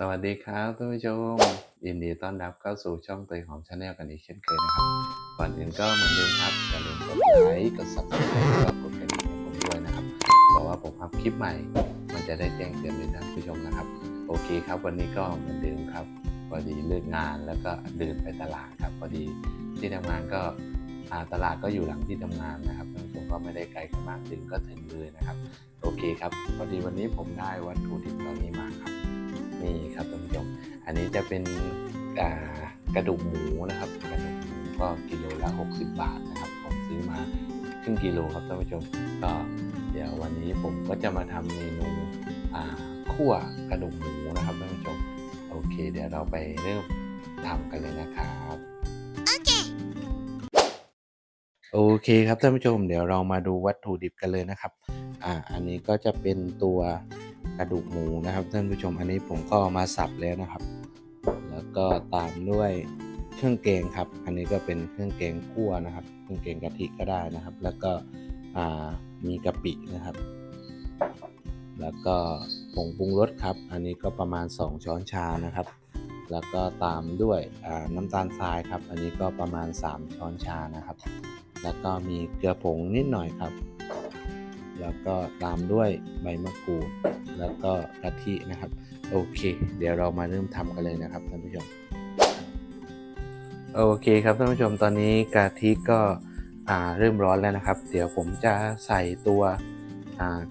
สวัสดีครับท่านผู้ชมยินดีต้อนรับเข้าสู่ช่องเตยหอมชาแนลกันอีกเช่นเคยนะครับก่อนอื่นก็เหมือนเดิมครับอย่าลืมกดไลค์กด subscribe แล้วก็กดกระดิ่งให้ผมด้วยนะครับบอกว่าผมอัพคลิปใหม่ มันจะได้แจ้งเตือนท่านผู้ชมนะครับ โอเคครับวันนี้ก็เหมือนเดิมครับพอดีเลิกงานแล้วก็เดินไปตลาดครับพอดีที่ทำงานก็ตลาดก็อยู่หลังที่ทำงานนะครับท่านผู้ชมก็ไม่ได้ไกลกันมากถึงก็ถึงเลยนะครับ โอเคครับพอดีวันนี้ผมได้วัตถุดิบตัวนี้มาครับ อันนี้จะเป็นอ่ากระดูกหมูนะครับ กระดูกหมูก็กิโลละ 60 บาทนะครับ ผมซื้อมาครึ่งกิโลครับท่านผู้ชมก็เดี๋ยววันนี้ผมก็จะมาทำเมนูอ่าคั่วกระดูกหมูนะครับท่านผู้ชมโอเค เดี๋ยวเราไปเริ่มทำกันเลยนะครับโอเคครับท่านผู้ชมเดี๋ยวเรามาดูวัตถุดิบกันเลยนะครับ อ่า อันนี้ก็จะเป็นตัวกระดูกหมูนะครับท่านผู้ชม อันนี้ผมก็เอามาสับแล้วนะครับแล้ว ก็ตามด้วยเครื่องแกงครับ อันนี้ก็เป็นเครื่องแกงคั่วนะครับ เครื่องแกงกะทิก็ได้นะครับ แล้วก็มีกะปินะครับ แล้วก็ผงปรุงรสครับ อันนี้ก็ประมาณ 2 ช้อนชานะครับ แล้วก็ตามด้วยน้ำตาลทรายครับ อันนี้ก็ประมาณ 3 ช้อนชานะครับ แล้วก็มีเกลือผงนิดหน่อยครับ แล้วก็ตามด้วยใบมะกรูด แล้วก็กะทินะครับ โอเค เดี๋ยวเรามาเริ่มทำกันเลยนะครับท่านผู้ชม โอเคครับท่านผู้ชมตอนนี้กะทิก็เริ่มร้อนแล้วนะครับ เดี๋ยวผมจะใส่ตัว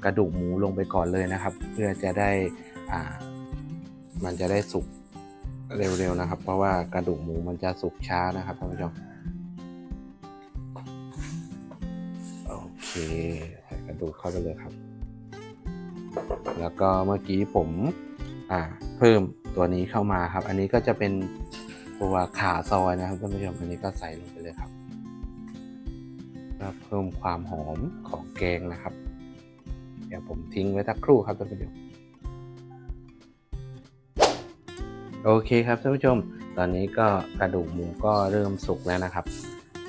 กระดูกหมูลงไปก่อนเลยนะครับ เพื่อจะได้มันจะได้สุกเร็วๆนะครับ เพราะว่ากระดูกหมูมันจะสุกช้านะครับท่านผู้ชมโอเคใส่กระดูกเข้าไปเลยครับ แล้วก็เมื่อกี้ผม เพิ่มตัวนี้เข้ามาครับ อันนี้ก็จะเป็นตัวขาซอยนะครับท่านผู้ชมอันนี้ก็ใส่ลงไปเลยครับเพิ่มความหอมของแกงนะครับ เดี๋ยวผมทิ้งไว้สักครู่ครับท่านผู้ชมโอเคครับท่านผู้ชม ตอนนี้ก็กระดูกหมูก็เริ่มสุกแล้วนะครับ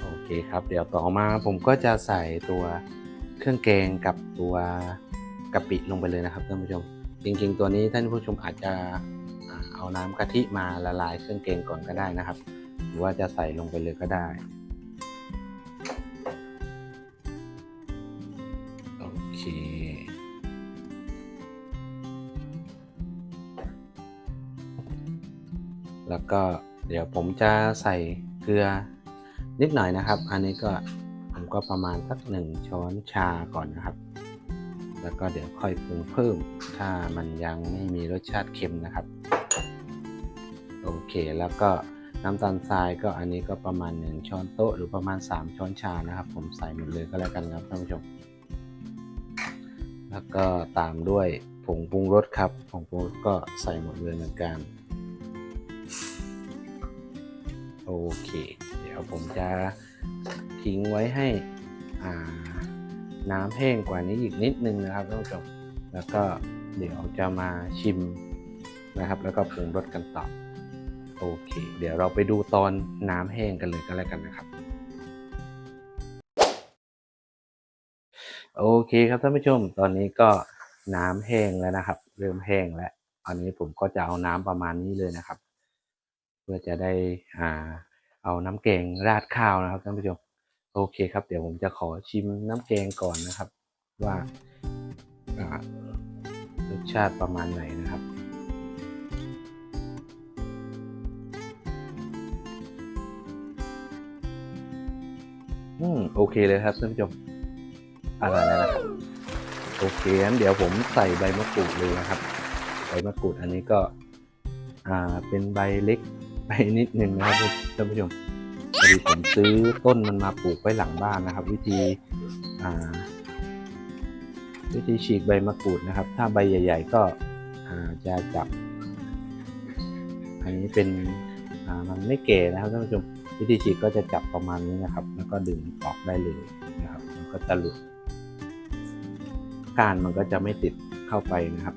โอเคครับ เดี๋ยวต่อมาผมก็จะใส่ตัวเครื่องแกงกับตัวกะปิลงไปเลยนะครับท่านผู้ชม จริงๆ ตัวนี้ท่านผู้ชมอาจจะเอาน้ำกะทิมาละลายเครื่องแกงก่อนก็ได้นะครับ หรือว่าจะใส่ลงไปเลยก็ได้โอเคแล้วก็เดี๋ยวผมจะใส่เกลือนิดหน่อยนะครับ อันนี้ก็ผมก็ประมาณสักหนึ่งช้อนชาก่อนนะครับ แล้วก็เดี๋ยวค่อยปรุงเพิ่ม ถ้ามันยังไม่มีรสชาติเค็มนะครับ โอเคแล้วก็น้ำตาลทรายก็อันนี้ก็ประมาณ 1 ช้อนโต๊ะหรือประมาณ 3 ช้อนชานะครับ ผมใส่หมดเลยก็แล้วกันครับท่านผู้ชม แล้วก็ตามด้วยผงปรุงรสครับผงปรุงรสก็ใส่หมดเลยเหมือนกันโอเค เดี๋ยวผมจะทิ้งไว้ให้อ่า น้ำแห้งกว่านี้อีกนิดนึงนะครับท่านผู้ชมแล้วก็เดี๋ยวจะมาชิมนะครับ แล้วก็ปรุงรสกันต่อโอเค เดี๋ยวเราไปดูตอนน้ำแห้งกันเลยก็แล้วกันนะครับโอเคครับท่านผู้ชมตอนนี้ก็น้ำแห้งแล้วนะครับ เริ่มแห้งแล้วอันนี้ผมก็จะเอาน้ำประมาณนี้เลยนะครับ เพื่อจะได้อ่าเอาน้ำแกงราดข้าวนะครับท่านผู้ชม โอเคครับ เดี๋ยวผมจะขอชิมน้ำแกงก่อนนะครับ ว่ารสชาติประมาณไหนนะครับอืมโอเคเลยครับท่านผู้ชมอร่อยแล้วนะครับโอเคงั้นเดี๋ยวผมใส่ใบมะกรูดเลยนะครับ ใบมะกรูดอันนี้ก็ อ่าเป็นใบเล็กไปนิดหนึ่งนะครับท่านผู้ชม พอดีผมซื้อต้นมันมาปลูกไว้หลังบ้านนะครับ วิธีอ่าวิธีฉีกใบมะกรูดนะครับ ถ้าใบใหญ่ ๆ ก็จะจับ อันนี้เป็นมันไม่เก๋นะครับท่านผู้ชมวิธีฉีกก็จะจับประมาณนี้นะครับ แล้วก็ดึงออกได้เลยนะครับ มันก็จะหลุดก้านมันก็จะไม่ติดเข้าไปนะครับ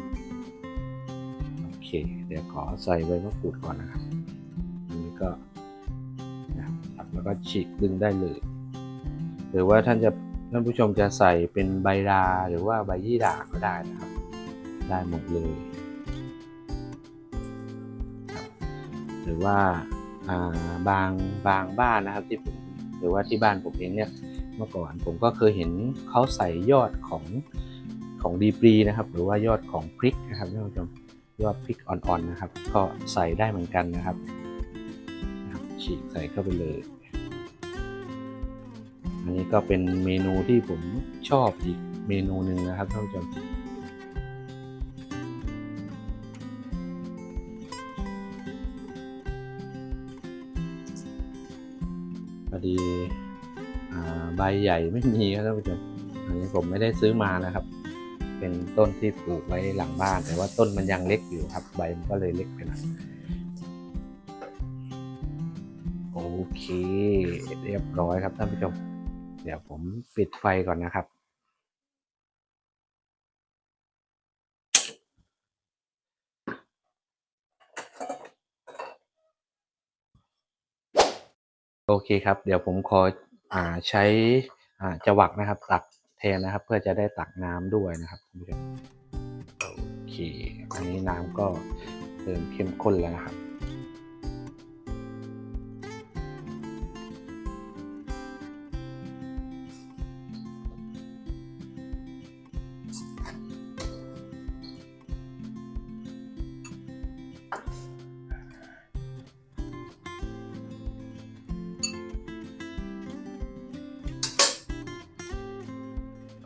โอเค เดี๋ยวขอใส่ใบมะกรูดก่อนนะครับอันนี้ก็ แล้วก็ฉีกดึงได้เลย หรือว่าท่านจะท่านผู้ชมจะใส่เป็นใบราหรือว่าใบยี่หร่าก็ได้นะครับ ได้หมดเลย หรือว่าาบางบางบ้านนะครับที่ผมหรือว่าที่บ้านผมเองเนี่ยเมื่อก่อนผมก็เคยเห็นเขาใส่ยอดของของดีปรีนะครับ หรือว่ายอดของพริกนะครับท่านผู้ชมยอดพริกอ่อนๆนะครับ ก็ใส่ได้เหมือนกันนะครับฉีกใส่เข้าไปเลย อันนี้ก็เป็นเมนูที่ผมชอบอีกเมนูหนึ่งนะครับท่านผู้ชมพอดีใบใหญ่ไม่มีครับท่านผู้ชมอันนี้ผมไม่ได้ซื้อมานะครับ เป็นต้นที่ปลูกไว้หลังบ้าน แต่ว่าต้นมันยังเล็กอยู่ครับ ใบมันก็เลยเล็กไปหน่อยโอเค เรียบร้อยครับท่านผู้ชม เดี๋ยวผมปิดไฟก่อนนะครับ โอเคครับ เดี๋ยวผมขออ่าใช้อ่าจวักนะครับ ตักแทนนะครับ เพื่อจะได้ตักน้ำด้วยนะครับคุณผู้ชมโอเค อันนี้น้ำก็เริ่มเข้มข้นแล้วนะครับ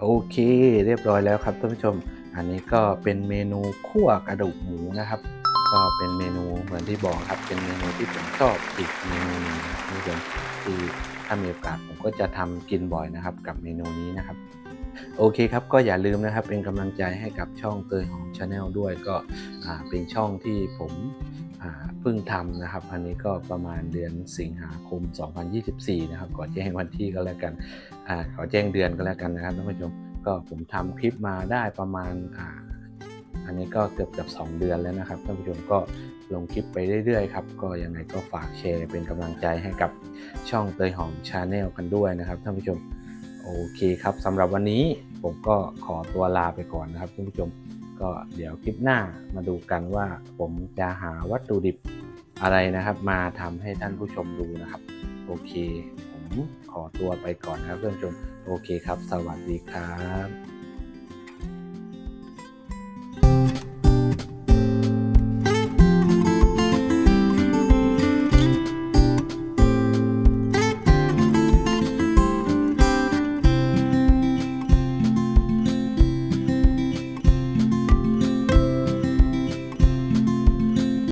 โอเค เรียบร้อยแล้วครับท่านผู้ชม อันนี้ก็เป็นเมนูคั่วกระดูกหมูนะครับ ก็เป็นเมนูเหมือนที่บอกครับ เป็นเมนูที่ผมชอบอีกเมนูหนึงนะครับท่านผู้ชมที่ถ้ามีโอกาสผมก็จะทำกินบ่อยนะครับ กับเมนูนี้นะครับ โอเคครับก็อย่าลืมนะครับเป็นกำลังใจให้กับช่องเตยหอมชาแนลด้วยก็เป็นช่องที่ผมเพิ่งทำนะครับ อันนี้ก็ประมาณเดือนสิงหาคม 2024 นะครับขอแจ้งวันที่ก็แล้วกันอขอแจ้งเดือนก็แล้วกันนะครับท่านผู้ชมก็ผมทำคลิปมาได้ประมาณอ,าอันนี้ก็เกือบเกือบสองเดือนแล้วนะครับท่านผู้ชมก็ลงคลิปไปเรื่อยๆครับก็ยังไงก็ฝากแชร์เป็นกำลังใจให้กับช่องเตยหอมชาแนลกันด้วยนะครับท่านผู้ชม โอเคครับสำหรับวันนี้ผมก็ขอตัวลาไปก่อนนะครับท่านผู้ชมก็เดี๋ยวคลิปหน้ามาดูกันว่าผมจะหาวัตถุดิบอะไรนะครับ มาทำให้ท่านผู้ชมดูนะครับ โอเค ผมขอตัวไปก่อนนะครับท่านผู้ชม โอเคครับ สวัสดีครับ